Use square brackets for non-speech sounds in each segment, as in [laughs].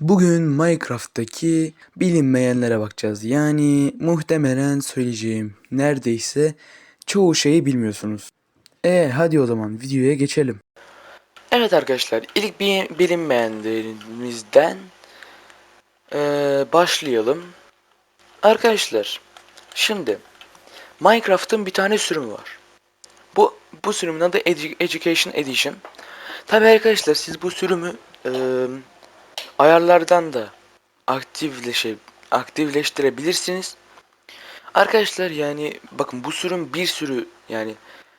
Bugün Minecraft'taki bilinmeyenlere bakacağız. Yani muhtemelen söyleyeceğim neredeyse çoğu şeyi bilmiyorsunuz. E hadi o zaman videoya geçelim. Evet arkadaşlar ilk bilinmeyenlerimizden eee, başlayalım. Arkadaşlar şimdi Minecraft'ın bir tane sürümü var. Bu bu sürümün adı Edu- Education Edition. Tabi arkadaşlar siz bu sürümü eee ayarlardan da aktifleşe aktifleştirebilirsiniz. Arkadaşlar yani bakın bu sürüm bir sürü yani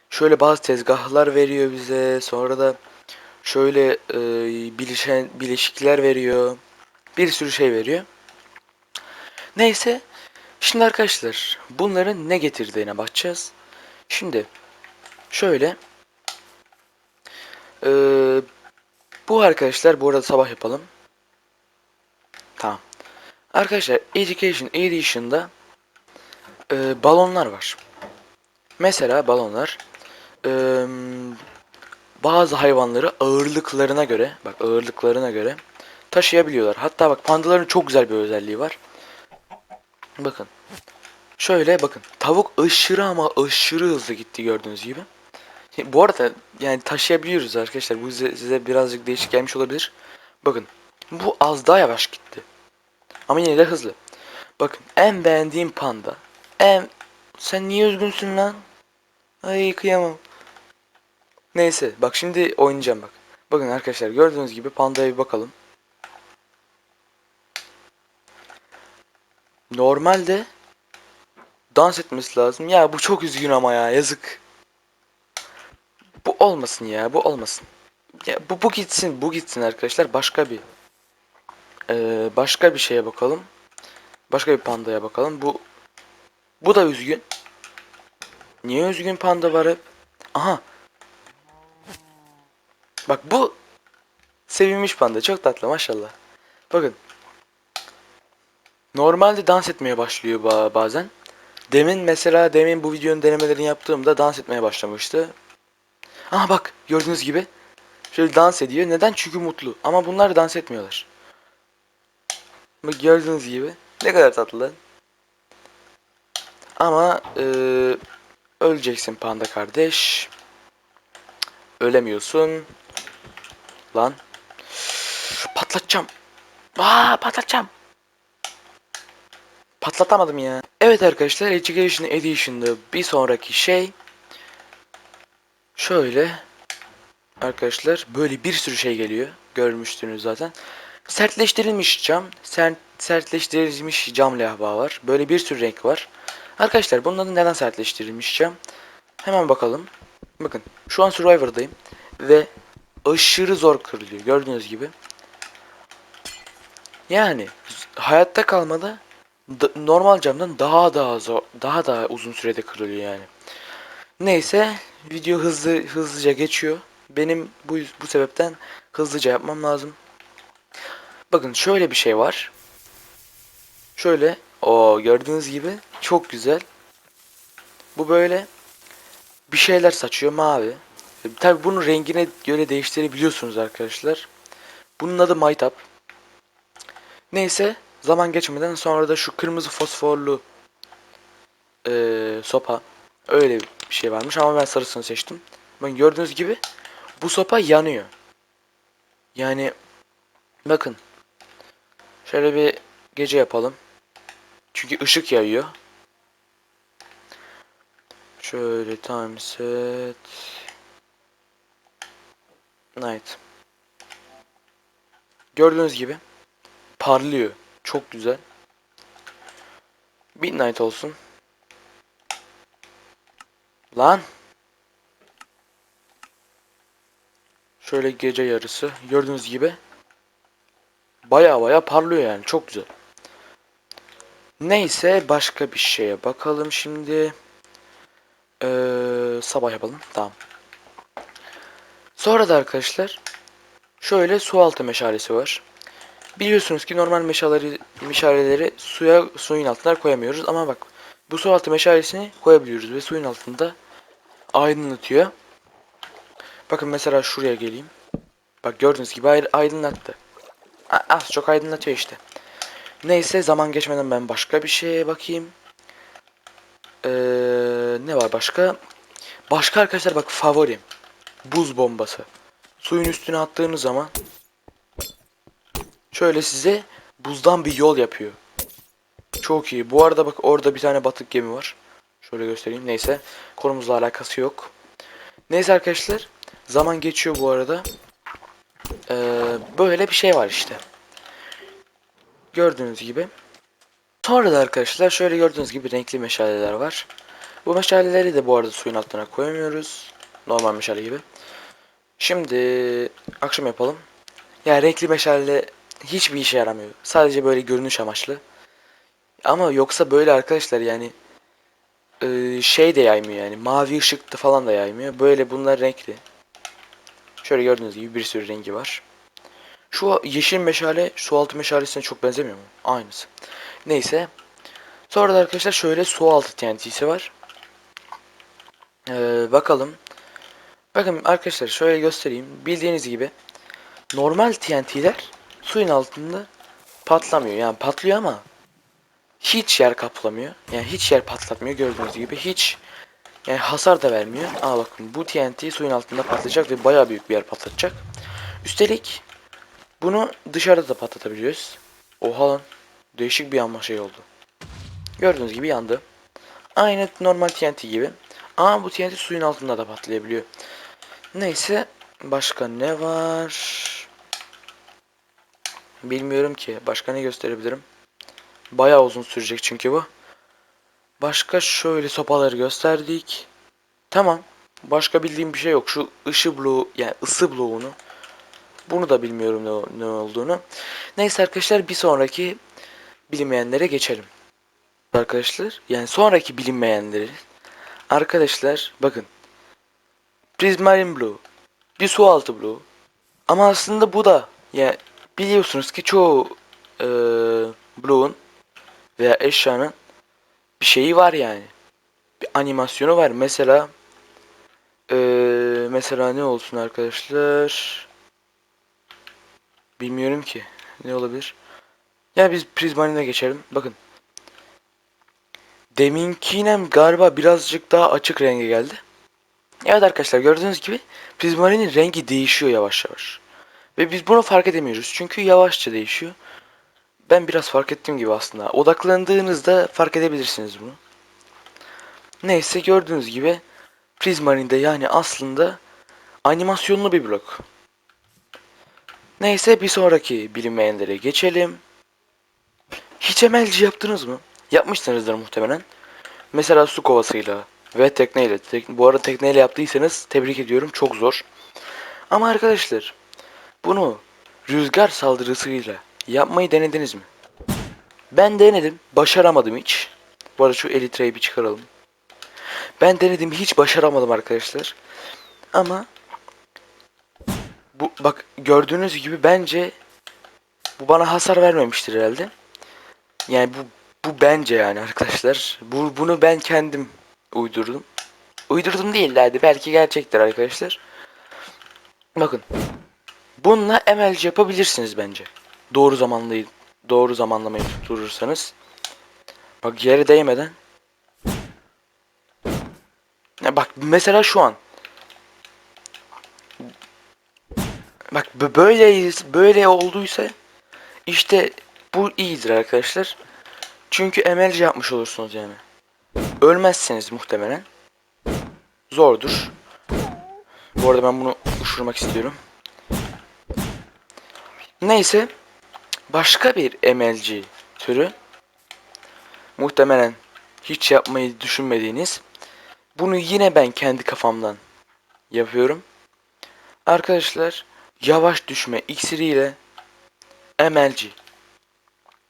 şöyle bazı tezgahlar veriyor bize sonra da şöyle e, bilişen bileşikler veriyor. Bir sürü şey veriyor. Neyse şimdi arkadaşlar bunların ne getirdiğine bakacağız. Şimdi şöyle e, bu arkadaşlar bu arada sabah yapalım. Arkadaşlar Education Edition'da e, balonlar var. Mesela balonlar e, bazı hayvanları ağırlıklarına göre bak ağırlıklarına göre taşıyabiliyorlar. Hatta bak pandaların çok güzel bir özelliği var. Bakın. Şöyle bakın. Tavuk aşırı ama aşırı hızlı gitti gördüğünüz gibi. Bu arada yani taşıyabiliyoruz arkadaşlar. Bu size, size birazcık değişik gelmiş olabilir. Bakın. Bu az daha yavaş gitti. Ama yine de hızlı. Bakın en beğendiğim panda. En... Sen niye üzgünsün lan? Ay kıyamam. Neyse bak şimdi oynayacağım bak. Bakın arkadaşlar gördüğünüz gibi pandaya bir bakalım. Normalde dans etmesi lazım. Ya bu çok üzgün ama ya yazık. Bu olmasın ya bu olmasın. Ya bu, bu gitsin bu gitsin arkadaşlar başka bir ee, başka bir şeye bakalım. Başka bir pandaya bakalım. Bu bu da üzgün. Niye üzgün panda var hep? Aha. Bak bu sevinmiş panda. Çok tatlı maşallah. Bakın. Normalde dans etmeye başlıyor ba- bazen. Demin mesela demin bu videonun denemelerini yaptığımda dans etmeye başlamıştı. Aha bak gördüğünüz gibi. Şöyle dans ediyor. Neden? Çünkü mutlu. Ama bunlar dans etmiyorlar. Bak gördüğünüz gibi. Ne kadar tatlı. Ama eee, öleceksin panda kardeş. Ölemiyorsun. Lan. Patlatacağım. Aa patlatacağım. Patlatamadım ya. Evet arkadaşlar Education Edition'da bir sonraki şey şöyle arkadaşlar böyle bir sürü şey geliyor. Görmüştünüz zaten. Sertleştirilmiş cam, sert, sertleştirilmiş cam levha var. Böyle bir sürü renk var. Arkadaşlar bunun adı neden sertleştirilmiş cam? Hemen bakalım. Bakın şu an Survivor'dayım ve aşırı zor kırılıyor gördüğünüz gibi. Yani hayatta kalmada normal camdan daha daha zor, daha daha uzun sürede kırılıyor yani. Neyse video hızlı hızlıca geçiyor. Benim bu bu sebepten hızlıca yapmam lazım. Bakın şöyle bir şey var. Şöyle o gördüğünüz gibi çok güzel. Bu böyle bir şeyler saçıyor mavi. Tabi bunun rengine göre değiştirebiliyorsunuz arkadaşlar. Bunun adı maytap. Neyse zaman geçmeden sonra da şu kırmızı fosforlu eee, sopa öyle bir şey varmış ama ben sarısını seçtim. Bakın gördüğünüz gibi bu sopa yanıyor. Yani bakın şöyle bir gece yapalım. Çünkü ışık yayıyor. Şöyle time set night. Gördüğünüz gibi parlıyor. Çok güzel. Midnight olsun. Lan. Şöyle gece yarısı. Gördüğünüz gibi baya baya parlıyor yani. Çok güzel. Neyse başka bir şeye bakalım şimdi. Ee, sabah yapalım. Tamam. Sonra da arkadaşlar şöyle su altı meşalesi var. Biliyorsunuz ki normal meşaleleri, meşaleleri suya suyun altına koyamıyoruz ama bak bu su altı meşalesini koyabiliyoruz ve suyun altında aydınlatıyor. Bakın mesela şuraya geleyim. Bak gördüğünüz gibi aydınlattı. Az çok aydınlatıyor işte. Neyse zaman geçmeden ben başka bir şeye bakayım. Ee, ne var başka? Başka arkadaşlar bak favorim. Buz bombası. Suyun üstüne attığınız zaman şöyle size buzdan bir yol yapıyor. Çok iyi. Bu arada bak orada bir tane batık gemi var. Şöyle göstereyim. Neyse. Konumuzla alakası yok. Neyse arkadaşlar. Zaman geçiyor bu arada. Ee, böyle bir şey var işte. Gördüğünüz gibi. Sonra da arkadaşlar şöyle gördüğünüz gibi renkli meşaleler var. Bu meşaleleri de bu arada suyun altına koyamıyoruz. Normal meşale gibi. Şimdi akşam yapalım. Yani renkli meşale hiçbir işe yaramıyor. Sadece böyle görünüş amaçlı. Ama yoksa böyle arkadaşlar yani e, şey de yaymıyor yani mavi ışıkta falan da yaymıyor. Böyle bunlar renkli. Şöyle gördüğünüz gibi bir sürü rengi var. Şu yeşil meşale su altı meşalesine çok benzemiyor mu? Aynısı. Neyse. Sonra da arkadaşlar şöyle su altı TNT'si var. Ee, bakalım. Bakın arkadaşlar şöyle göstereyim. Bildiğiniz gibi normal TNT'ler suyun altında patlamıyor. Yani patlıyor ama hiç yer kaplamıyor. Yani hiç yer patlatmıyor gördüğünüz gibi. Hiç yani hasar da vermiyor. Aa bakın bu TNT suyun altında patlayacak ve bayağı büyük bir yer patlatacak. Üstelik bunu dışarıda da patlatabiliyoruz. Oha lan. Değişik bir yanma şey oldu. Gördüğünüz gibi yandı. Aynı normal TNT gibi. Ama bu TNT suyun altında da patlayabiliyor. Neyse. Başka ne var? Bilmiyorum ki. Başka ne gösterebilirim? Bayağı uzun sürecek çünkü bu. Başka şöyle sopaları gösterdik. Tamam. Başka bildiğim bir şey yok. Şu ışı bloğu yani ısı bloğunu. Bunu da bilmiyorum ne, ne olduğunu. Neyse arkadaşlar bir sonraki bilinmeyenlere geçelim. Arkadaşlar yani sonraki bilinmeyenleri arkadaşlar bakın Prismarine Blue bir su altı Blue ama aslında bu da yani biliyorsunuz ki çoğu eee Blue'un veya eşyanın bir şeyi var yani. Bir animasyonu var. Mesela eee, mesela ne olsun arkadaşlar? Bilmiyorum ki. Ne olabilir? Ya biz Prismarine'e geçelim. Bakın. Deminkine galiba birazcık daha açık renge geldi. Evet arkadaşlar gördüğünüz gibi Prismarine'in rengi değişiyor yavaş yavaş. Ve biz bunu fark edemiyoruz. Çünkü yavaşça değişiyor. Ben biraz fark ettiğim gibi aslında. Odaklandığınızda fark edebilirsiniz bunu. Neyse gördüğünüz gibi Prismarine'de yani aslında animasyonlu bir blok. Neyse bir sonraki bilinmeyenlere geçelim. Hiç emelci yaptınız mı? Yapmışsınızdır muhtemelen. Mesela su kovasıyla ve tekneyle. Tek- bu arada tekneyle yaptıysanız tebrik ediyorum. Çok zor. Ama arkadaşlar bunu rüzgar saldırısıyla yapmayı denediniz mi? Ben denedim. Başaramadım hiç. Bu arada şu elitreyi bir çıkaralım. Ben denedim hiç başaramadım arkadaşlar. Ama bu bak gördüğünüz gibi bence bu bana hasar vermemiştir herhalde. Yani bu bu bence yani arkadaşlar. Bu bunu ben kendim uydurdum. Uydurdum değil derdi. Belki gerçektir arkadaşlar. Bakın. Bununla MLC yapabilirsiniz bence. Doğru zamanlayı doğru zamanlamayı tutturursanız. Bak yere değmeden. Ya bak mesela şu an. Bak bö- böyle böyle olduysa işte bu iyidir arkadaşlar. Çünkü emelci yapmış olursunuz yani. Ölmezseniz muhtemelen. Zordur. Bu arada ben bunu uçurmak istiyorum. Neyse. Başka bir MLG türü. Muhtemelen hiç yapmayı düşünmediğiniz. Bunu yine ben kendi kafamdan yapıyorum. Arkadaşlar yavaş düşme iksiriyle MLG.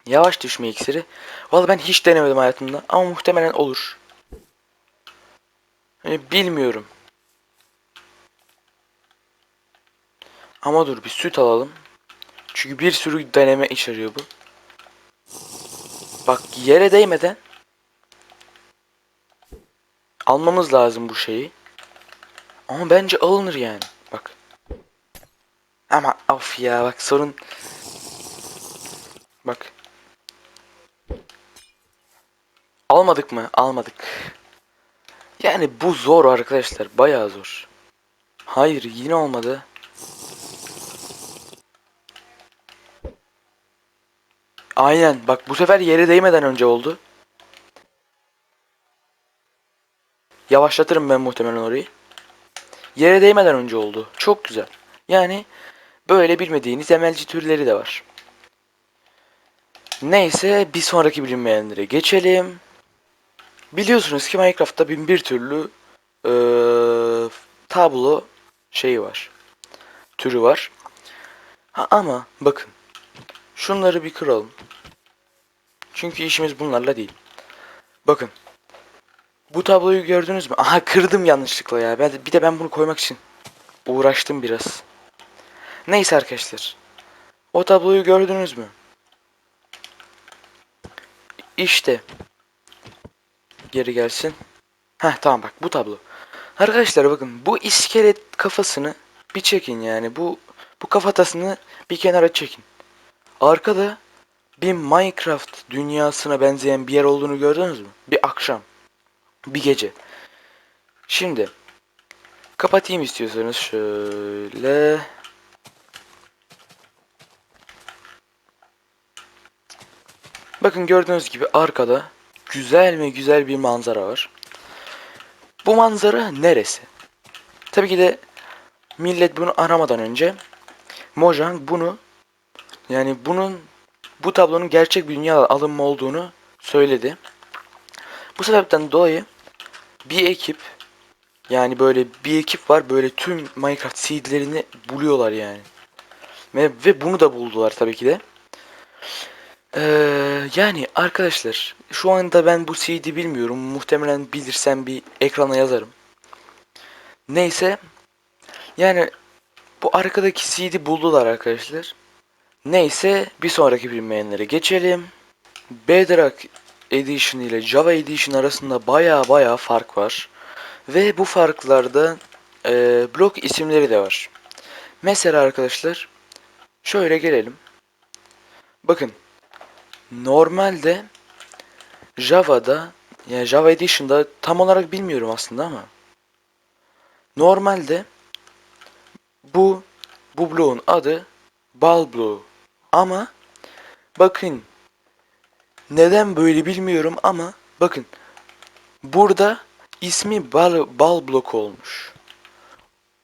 Yavaş düşme iksiri. Vallahi ben hiç denemedim hayatımda ama muhtemelen olur. Yani bilmiyorum. Ama dur bir süt alalım. Çünkü bir sürü deneme içeriyor bu. Bak yere değmeden almamız lazım bu şeyi. Ama bence alınır yani. Bak. Ama of ya bak sorun Bak. Almadık mı? Almadık. Yani bu zor arkadaşlar. Bayağı zor. Hayır yine olmadı. Aynen. Bak bu sefer yere değmeden önce oldu. Yavaşlatırım ben muhtemelen orayı. Yere değmeden önce oldu. Çok güzel. Yani böyle bilmediğiniz emelci türleri de var. Neyse bir sonraki bilinmeyenlere geçelim. Biliyorsunuz ki Minecraft'ta bin bir türlü eee, tablo şeyi var. Türü var. Ha, ama bakın. Şunları bir kıralım. Çünkü işimiz bunlarla değil. Bakın. Bu tabloyu gördünüz mü? Aha kırdım yanlışlıkla ya. Ben de- bir de ben bunu koymak için uğraştım biraz. Neyse arkadaşlar. O tabloyu gördünüz mü? İşte. Geri gelsin. Heh tamam bak bu tablo. Arkadaşlar bakın bu iskelet kafasını bir çekin yani. Bu bu kafatasını bir kenara çekin. Arkada bir Minecraft dünyasına benzeyen bir yer olduğunu gördünüz mü? Bir akşam. Bir gece. Şimdi kapatayım istiyorsanız şöyle. Bakın gördüğünüz gibi arkada güzel mi güzel bir manzara var. Bu manzara neresi? Tabii ki de millet bunu aramadan önce Mojang bunu yani bunun bu tablonun gerçek bir dünya alınma olduğunu söyledi. Bu sebepten dolayı bir ekip yani böyle bir ekip var böyle tüm Minecraft seedlerini buluyorlar yani. Ve, ve bunu da buldular tabii ki de. Ee, yani arkadaşlar şu anda ben bu seed'i bilmiyorum. Muhtemelen bilirsem bir ekrana yazarım. Neyse yani bu arkadaki seed'i buldular arkadaşlar. Neyse bir sonraki bilinmeyenlere geçelim. Bedrock Edition ile Java Edition arasında baya baya fark var. Ve bu farklarda e, blok isimleri de var. Mesela arkadaşlar şöyle gelelim. Bakın normalde Java'da yani Java Edition'da tam olarak bilmiyorum aslında ama normalde bu bu bloğun adı bal bloğu ama bakın neden böyle bilmiyorum ama bakın burada ismi bal, bal blok olmuş.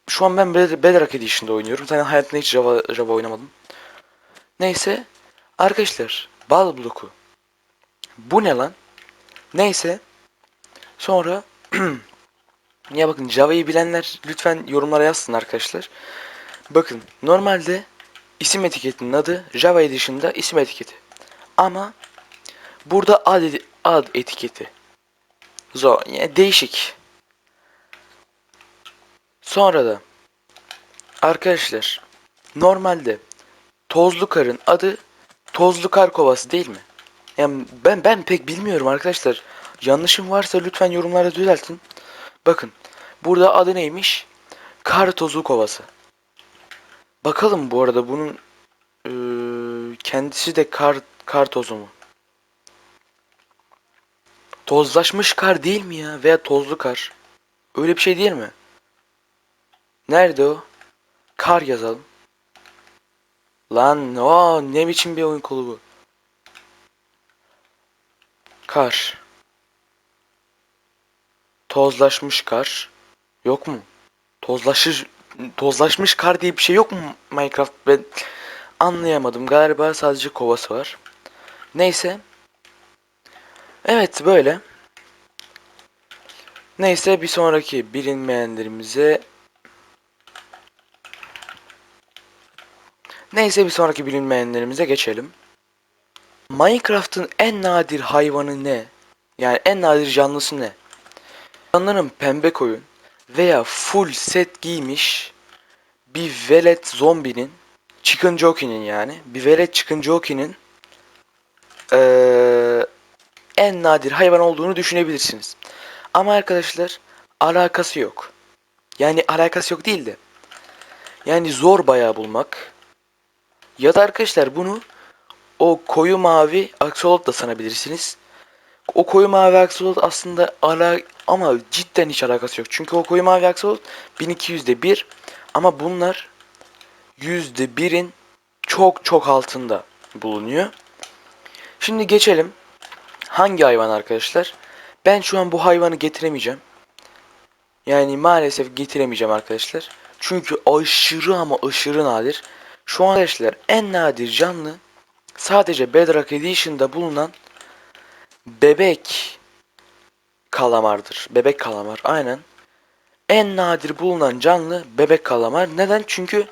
Şu an ben Bed- Bedrock Edition'da oynuyorum. Zaten hayatımda hiç Java, Java oynamadım. Neyse arkadaşlar bal bloku. Bu ne lan? Neyse sonra [clears throat] ya bakın Java'yı bilenler lütfen yorumlara yazsın arkadaşlar. Bakın normalde isim etiketinin adı Java Edition'da isim etiketi. Ama burada ad, ad etiketi. Zor. Yani değişik. Sonra da arkadaşlar normalde Tozlu Kar'ın adı Tozlu Kar Kovası değil mi? Yani ben ben pek bilmiyorum arkadaşlar. Yanlışım varsa lütfen yorumlarda düzeltin. Bakın burada adı neymiş? Kar Tozu Kovası. Bakalım bu arada bunun eee, kendisi de kar kar tozu mu? Tozlaşmış kar değil mi ya? Veya tozlu kar. Öyle bir şey değil mi? Nerede o? Kar yazalım. Lan o ne biçim bir oyun kolu bu? Kar. Tozlaşmış kar. Yok mu? Tozlaşır tozlaşmış kar diye bir şey yok mu Minecraft? Ben anlayamadım. Galiba sadece kovası var. Neyse. Evet böyle. Neyse bir sonraki bilinmeyenlerimize Neyse bir sonraki bilinmeyenlerimize geçelim. Minecraft'ın en nadir hayvanı ne? Yani en nadir canlısı ne? Sanırım pembe koyun veya full set giymiş bir velet zombinin Chicken Jockey'nin yani bir velet Chicken Jockey'nin eee, en nadir hayvan olduğunu düşünebilirsiniz. Ama arkadaşlar alakası yok. Yani alakası yok değil de. Yani zor bayağı bulmak. Ya da arkadaşlar bunu o koyu mavi aksolot da sanabilirsiniz. O koyu mavi aksolot aslında ala ama cidden hiç alakası yok. Çünkü o koyu mavi aksolot 1200'de 1 ama bunlar %1'in çok çok altında bulunuyor. Şimdi geçelim. Hangi hayvan arkadaşlar? Ben şu an bu hayvanı getiremeyeceğim. Yani maalesef getiremeyeceğim arkadaşlar. Çünkü aşırı ama aşırı nadir. Şu an arkadaşlar en nadir canlı sadece Bedrock Edition'da bulunan bebek kalamardır. Bebek kalamar aynen. En nadir bulunan canlı bebek kalamar. Neden? Çünkü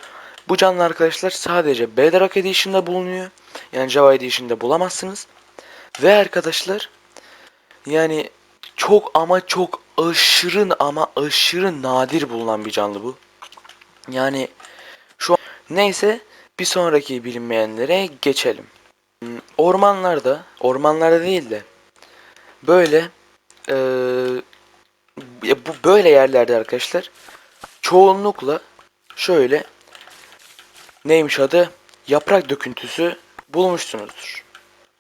bu canlı arkadaşlar sadece Bedrock Edition'da bulunuyor. Yani Java Edition'da bulamazsınız. Ve arkadaşlar yani çok ama çok aşırı ama aşırı nadir bulunan bir canlı bu. Yani şu an neyse bir sonraki bilinmeyenlere geçelim. Hmm, Ormanlarda, ormanlarda değil de böyle eee, bu böyle yerlerde arkadaşlar çoğunlukla şöyle neymiş adı yaprak döküntüsü bulmuşsunuzdur.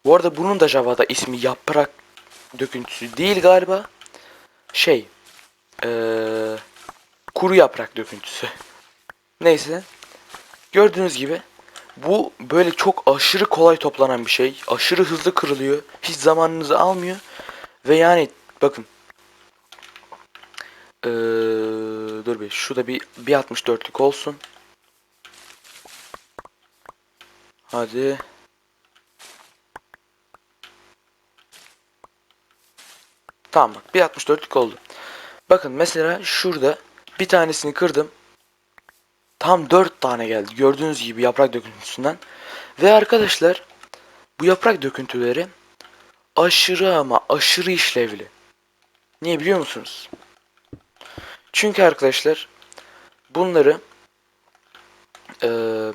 Bu arada bunun da Java'da ismi yaprak döküntüsü değil galiba. Şey eee, kuru yaprak döküntüsü. [laughs] Neyse gördüğünüz gibi bu böyle çok aşırı kolay toplanan bir şey. Aşırı hızlı kırılıyor. Hiç zamanınızı almıyor. Ve yani bakın. Ee, dur bir şu bir, bir 64'lük olsun. Hadi. Tamam bak bir 64'lük oldu. Bakın mesela şurada bir tanesini kırdım. Tam 4 tane geldi. Gördüğünüz gibi yaprak döküntüsünden. Ve arkadaşlar bu yaprak döküntüleri aşırı ama aşırı işlevli. Niye biliyor musunuz? Çünkü arkadaşlar bunları eee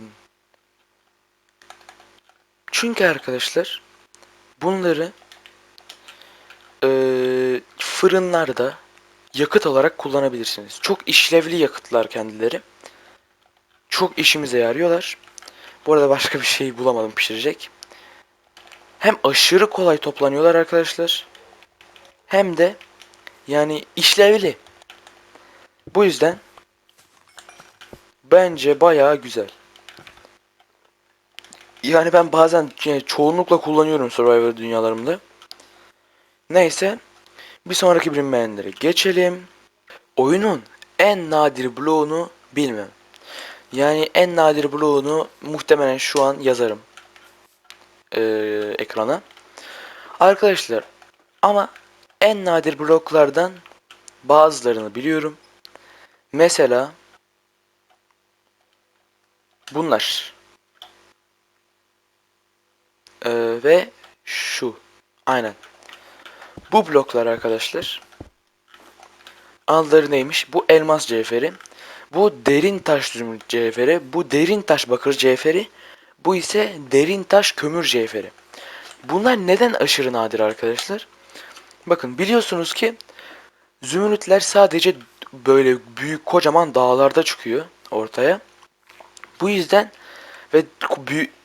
çünkü arkadaşlar bunları eee fırınlarda yakıt olarak kullanabilirsiniz. Çok işlevli yakıtlar kendileri. Çok işimize yarıyorlar. Bu arada başka bir şey bulamadım pişirecek. Hem aşırı kolay toplanıyorlar arkadaşlar. Hem de yani işlevli. Bu yüzden bence bayağı güzel. Yani ben bazen yani çoğunlukla kullanıyorum Survivor dünyalarımda. Neyse bir sonraki bilinmeyenlere geçelim. Oyunun en nadir bloğunu bilmem. Yani en nadir bloğunu muhtemelen şu an yazarım. Ee, ekrana. Arkadaşlar ama en nadir bloklardan bazılarını biliyorum. Mesela bunlar. Ee, ve şu. Aynen. Bu bloklar arkadaşlar. Adları neymiş? Bu elmas cevheri. Bu derin taş zümrüt cevheri. Bu derin taş bakır cevheri. Bu ise derin taş kömür cevheri. Bunlar neden aşırı nadir arkadaşlar? Bakın biliyorsunuz ki zümrütler sadece böyle büyük kocaman dağlarda çıkıyor ortaya. Bu yüzden ve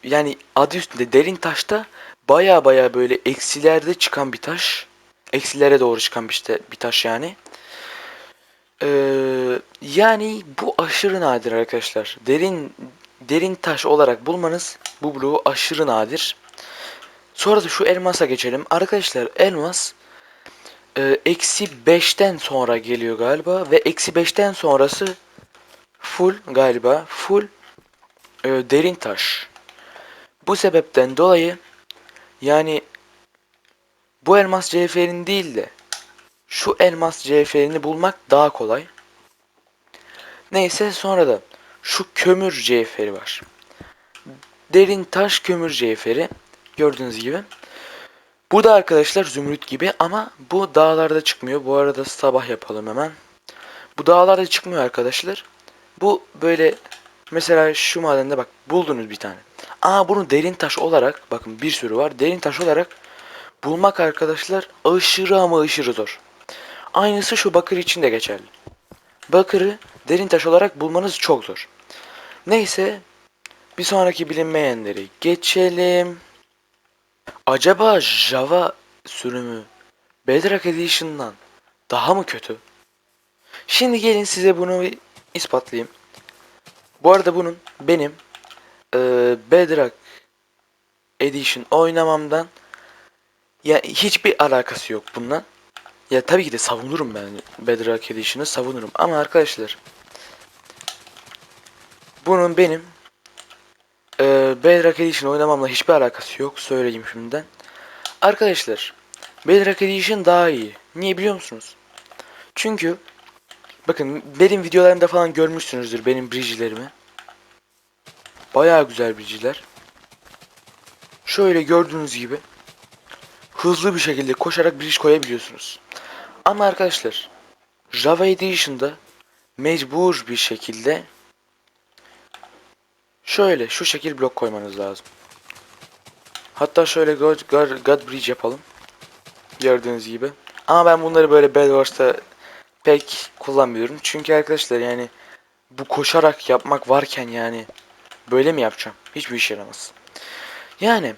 yani adı üstünde derin taşta baya baya böyle eksilerde çıkan bir taş. Eksilere doğru çıkan bir, işte, bir taş yani. Ee, yani bu aşırı nadir arkadaşlar. Derin derin taş olarak bulmanız bu bloğu aşırı nadir. Sonra da şu elmasa geçelim. Arkadaşlar elmas e, eksi 5'ten sonra geliyor galiba ve eksi 5'ten sonrası full galiba full e, derin taş. Bu sebepten dolayı yani bu elmas cevherin değil de şu elmas cevherini bulmak daha kolay. Neyse sonra da şu kömür cevheri var. Derin taş kömür cevheri gördüğünüz gibi. Bu da arkadaşlar zümrüt gibi ama bu dağlarda çıkmıyor. Bu arada sabah yapalım hemen. Bu dağlarda çıkmıyor arkadaşlar. Bu böyle mesela şu madende bak buldunuz bir tane. Aa bunu derin taş olarak bakın bir sürü var. Derin taş olarak bulmak arkadaşlar aşırı ama aşırı zor. Aynısı şu bakır için de geçerli. Bakırı derin taş olarak bulmanız çok zor. Neyse bir sonraki bilinmeyenleri geçelim. Acaba Java sürümü Bedrock Edition'dan daha mı kötü? Şimdi gelin size bunu ispatlayayım. Bu arada bunun benim e, Bedrock Edition oynamamdan ya hiçbir alakası yok bundan. Ya tabii ki de savunurum ben Bedrock Edition'ı savunurum ama arkadaşlar bunun benim e, Bedrock Edition oynamamla hiçbir alakası yok söyleyeyim şimdiden. Arkadaşlar Bedrock Edition daha iyi. Niye biliyor musunuz? Çünkü bakın benim videolarımda falan görmüşsünüzdür benim bridge'lerimi. Bayağı güzel bridge'ler. Şöyle gördüğünüz gibi hızlı bir şekilde koşarak bridge koyabiliyorsunuz. Ama arkadaşlar Java Edition'da mecbur bir şekilde şöyle şu şekil blok koymanız lazım. Hatta şöyle God, God, God Bridge yapalım. Gördüğünüz gibi. Ama ben bunları böyle Bedwars'ta pek kullanmıyorum. Çünkü arkadaşlar yani bu koşarak yapmak varken yani böyle mi yapacağım? Hiçbir işe yaramaz. Yani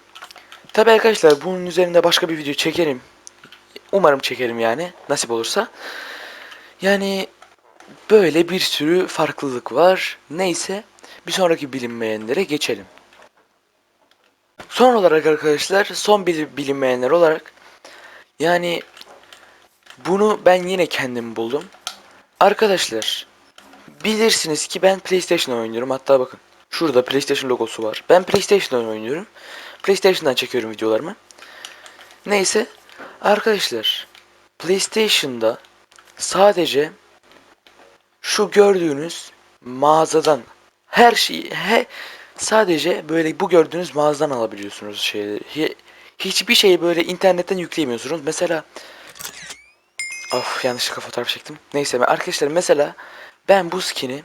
tabi arkadaşlar bunun üzerinde başka bir video çekerim. Umarım çekerim yani nasip olursa. Yani böyle bir sürü farklılık var. Neyse bir sonraki bilinmeyenlere geçelim. Son olarak arkadaşlar son bil- bilinmeyenler olarak yani bunu ben yine kendim buldum. Arkadaşlar bilirsiniz ki ben PlayStation oynuyorum. Hatta bakın şurada PlayStation logosu var. Ben PlayStation oynuyorum. PlayStation'dan çekiyorum videolarımı. Neyse arkadaşlar PlayStation'da sadece şu gördüğünüz mağazadan her şeyi he, sadece böyle bu gördüğünüz mağazadan alabiliyorsunuz şeyleri. Hi- hiçbir şeyi böyle internetten yükleyemiyorsunuz. Mesela Of yanlışlıkla fotoğraf çektim. Neyse arkadaşlar mesela ben bu skin'i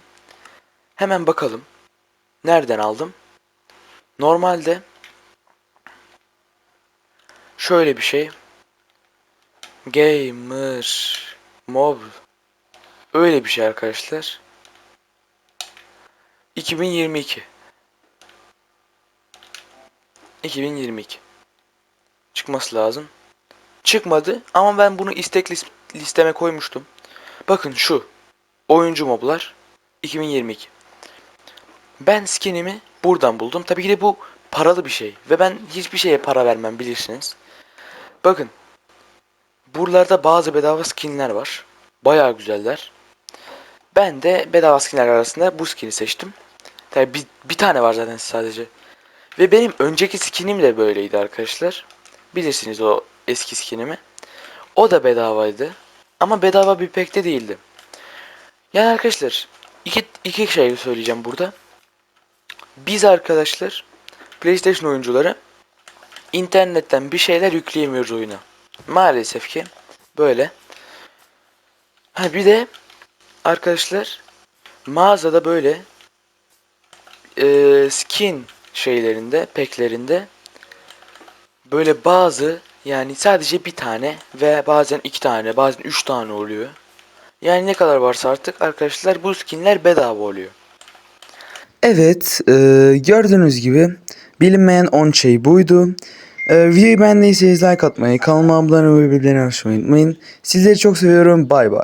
hemen bakalım. Nereden aldım? Normalde şöyle bir şey. Gamer Mob öyle bir şey arkadaşlar. 2022 2022 çıkması lazım. Çıkmadı ama ben bunu istek lis- listeme koymuştum. Bakın şu oyuncu moblar 2022. Ben skinimi buradan buldum. Tabii ki de bu paralı bir şey ve ben hiçbir şeye para vermem bilirsiniz. Bakın buralarda bazı bedava skinler var. Bayağı güzeller. Ben de bedava skinler arasında bu skini seçtim. Tabii bir, bir tane var zaten sadece. Ve benim önceki skinim de böyleydi arkadaşlar. Bilirsiniz o eski skinimi. O da bedavaydı. Ama bedava bir pek de değildi. Yani arkadaşlar iki, iki şey söyleyeceğim burada. Biz arkadaşlar PlayStation oyuncuları internetten bir şeyler yükleyemiyoruz oyuna. Maalesef ki böyle. Ha bir de arkadaşlar mağazada böyle e, skin şeylerinde, peklerinde böyle bazı yani sadece bir tane ve bazen iki tane, bazen üç tane oluyor. Yani ne kadar varsa artık arkadaşlar bu skinler bedava oluyor. Evet, e, gördüğünüz gibi bilinmeyen 10 şey buydu. E, videoyu beğendiyseniz like atmayı, kanalıma abone olmayı ve bildirimleri açmayı unutmayın. Sizleri çok seviyorum. Bay bay.